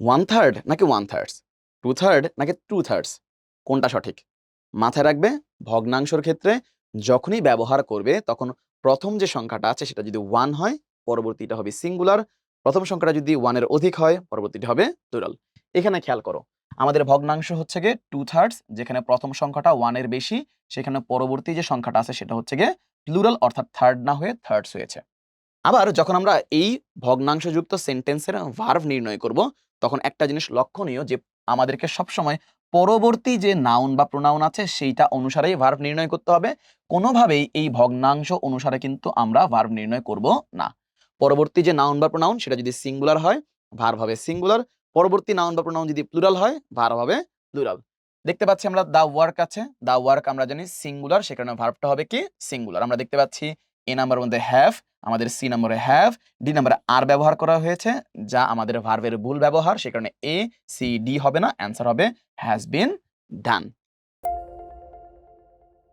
One third নাকি one thirds two third নাকি two thirds কোনটা সঠিক? মাথায় রাখবে, ভগ্নাংশর ক্ষেত্রে যখনই ব্যবহার করবে, তখন প্রথম যে সংখ্যাটা আছে সেটা যদি ওয়ান হয়, পরবর্তীটা হবে সিঙ্গুলার প্রথম সংখ্যাটা যদি ওয়ানের অধিক হয়, পরবর্তীটা হবে প্লুরাল এখানে খেয়াল করো, আমাদের ভগ্নাংশ হচ্ছে গিয়ে টু থার্ডস যেখানে প্রথম সংখ্যাটা ওয়ানের বেশি, সেখানে পরবর্তী যে সংখ্যাটা আছে সেটা হচ্ছে গিয়ে প্লুরাল অর্থাৎ থার্ড না হয়ে থার্ডস হয়েছে। আবার যখন আমরা এই ভগ্নাংশযুক্ত সেন্টেন্সের ভার্ভ নির্ণয় করব, তখন একটা জিনিস লক্ষণীয় যে আমাদেরকে সবসময় পরবর্তী যে নাউন বা প্রোনাউন আছে, সেইটা অনুসারেই ভার্ভ নির্ণয় করতে হবে। কোনোভাবেই এই ভগ্নাংশ অনুসারে কিন্তু আমরা ভার্ভ নির্ণয় করব না। পরবর্তী যে নাউন বা প্রোনাউন সেটা যদি সিঙ্গুলার হয় ভার্ভ হবে সিঙ্গুলার পরবর্তী নাউন বা প্রোনাউন যদি প্লুরাল হয় ভার্ভ হবে প্লুরাল দেখতে পাচ্ছি আমরা দা ওয়ার্ক আছে। দা ওয়ার্ক আমরা জানি সিঙ্গুলার সেখানে ভার্ভটা হবে কি? সিঙ্গুলার আমরা দেখতে পাচ্ছি এ নাম্বার মধ্যে হ্যাভ আমাদের সি নম্বরে হ্যাভ ডি নাম্বারে আর ব্যবহার করা হয়েছে, যা আমাদের ভার্বের ভুল ব্যবহার, সে কারণে এ সি ডি হবে না অ্যান্সার হবে হ্যাজ বিন ডান